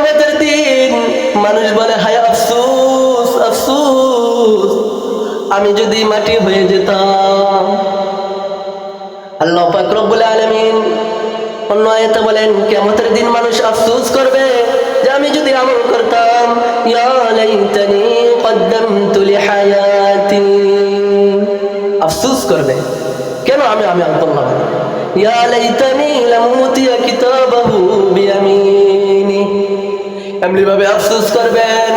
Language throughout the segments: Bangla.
কেমতের দিন মানুষ বলে, হায় আফসুস আফসুস, আমি যদি মাটি হয়ে যেতাম। আল্লাহ পাকরবুল আলমিন অন্য আয়তে বলেন কেমতের দিন মানুষ আফসুস করবে যে আমি যদি আমল করতাম। আফসুস করবে? কেন আমি আমি আমল করলাম? ইয়া লাইতানি লামুতিয়া কিতাবাহু বিয়ামিন। এমনি ভাবে আফসোস করবেন।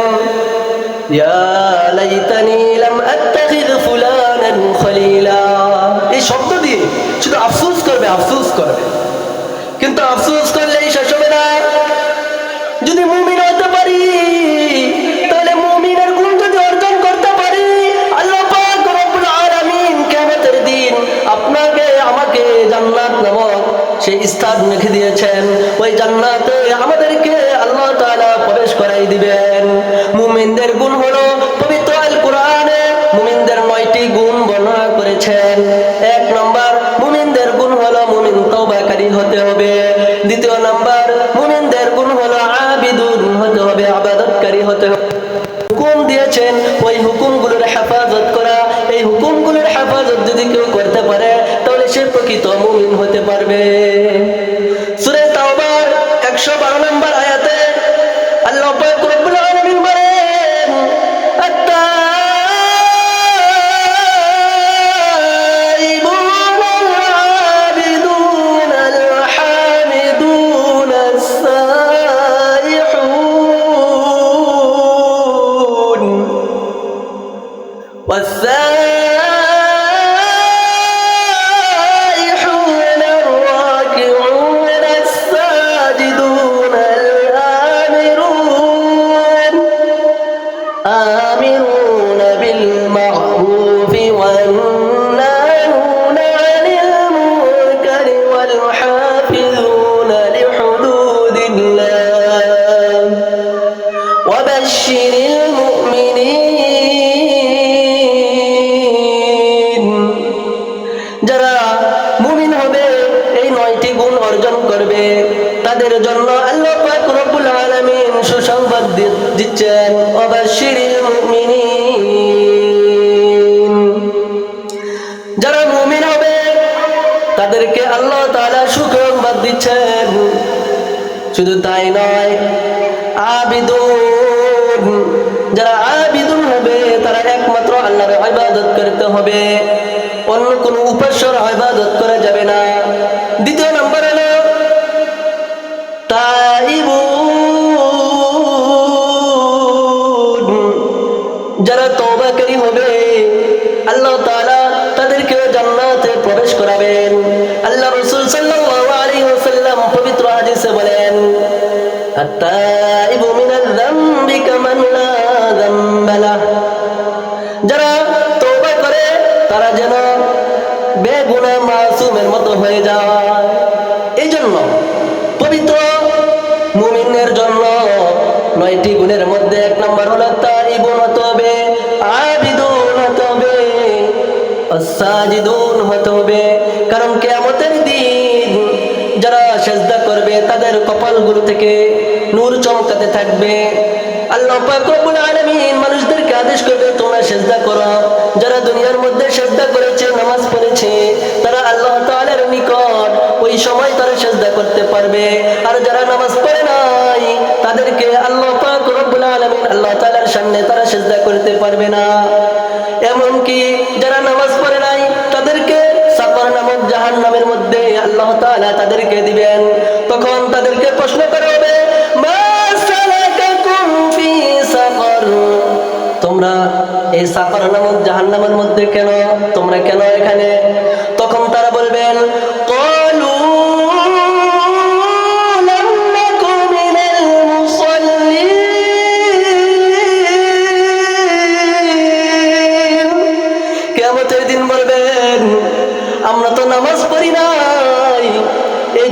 এই শব্দ দিয়ে শুধু আফসোস করবে আফসোস করবে। কিন্তু আফসোস করলেই শেষ হবে না। যদি মুমিন হতে পারি, তাহলে মুমিনের গুণ যদি অর্জন করতে পারি দিন আপনাকে, আমাকে জান্নাত নামক সেই স্থান রেখে দিয়েছেন। ওই জান্নাতে আমাদেরকে তওবাকারী হতে হবে। দ্বিতীয় নাম্বার মুমিনদের গুণ হলো আবিদুন হতে হবে আবাদতকারী হতে হবে। والسائحون সুসংবাদ দিচ্ছেন অবাশিরিল মুমিনিন। যারা মুমিন হবে, তাদেরকে আল্লাহ তাআলা সুসংবাদ দিচ্ছেন। শুধু তাই নয়, আবিদুন। যারা আবিদুন হবে, তারা একমাত্র আল্লাহর ইবাদত করতে হবে। অন্য কোনো উপাস্যর ইবাদত করা প্রবেশ করাবেন। আল্লাহ রাসূল ওয়াসাল্লাম পবিত্র হাদিসে বলেন তারা যেন মাসুমের মতো হয়ে এই জন্য পবিত্র মুমিনের জন্য নয়টি গুণের মধ্যে এক নম্বর হলো তাইবুন হতে সাজিদুন হতে হবে। কারণ কেয়ামতের দিন যারা সেজদা করবে, তাদের কপালগুলো থেকে নূর চমকাতে থাকবে। আল্লাহ নামাজ পড়েছে, তারা আল্লাহ তাআলার নিকট ওই সময় তারা সেজদা করতে পারবে। আর যারা নামাজ পড়ে নাই, তাদেরকে আল্লাহ পাক রব্বুল সামনে তারা সেজদা করতে পারবে না। তাদেরকে দিবেন। তখন তাদেরকে প্রশ্ন করা হবে তোমরা এই সাফার নামক জাহান্নামের মধ্যে কেন? তোমরা কেন এখানে? তখন তারা বলবেন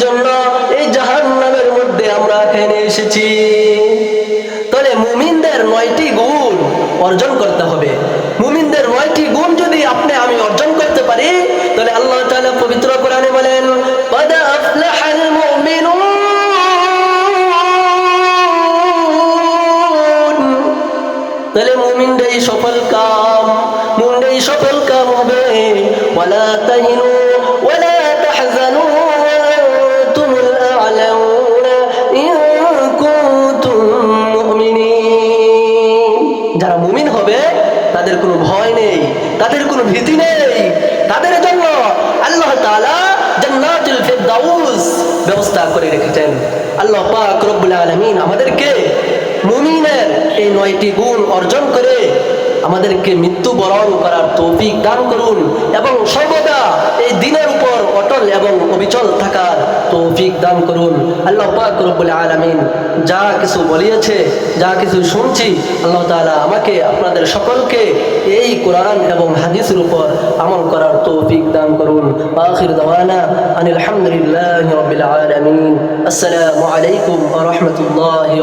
জন্য এই জাহান নামের মধ্যে আমরা এখানে এসেছি। তাহলে মুমিনদের নয়টি গুণ অর্জন করতে হবে। মুমিনদের নয়টি গুণ যদি আপনি আমি অর্জন করতে পারি, তাহলে আল্লাহ তাআলা পবিত্র কোরআনে বলেন তাহলে মুমিনরাই সফল কাম মুন্ডে সফল কাম হবে, ওয়ালা তাহিনু যারা মুমিন হবে, তাদের কোনো ভয় নেই, তাদের কোনো ভীতি নেই। তাদের জন্য আল্লাহ ব্যবস্থা করে রেখেছেন। আল্লাহ পাক রব্বুল আলামিন আমাদেরকে মুমিনের এই নয়টি গুণ অর্জন করে আমাদেরকে মৃত্যুবরণ করার তৌফিক দান করুন এবং সর্বদা এই দিনের উপর অটল এবং অবিচল থাকার তৌফিক দান করুন। আল্লাহ পাক রব্বুল আলামিন যা কিছু বলিয়েছে, যা কিছু শুনছি, আল্লাহ তাআলা আমাকে, আপনাদের সকলকে এই কোরআন এবং হাদিসের উপর আমল করার তৌফিক দান করুন। আখির দাওয়ানা আনিল হামদুলিল্লাহি রাব্বিল আলামিন। আসসালামু আলাইকুম রাহমাতুল্লাহি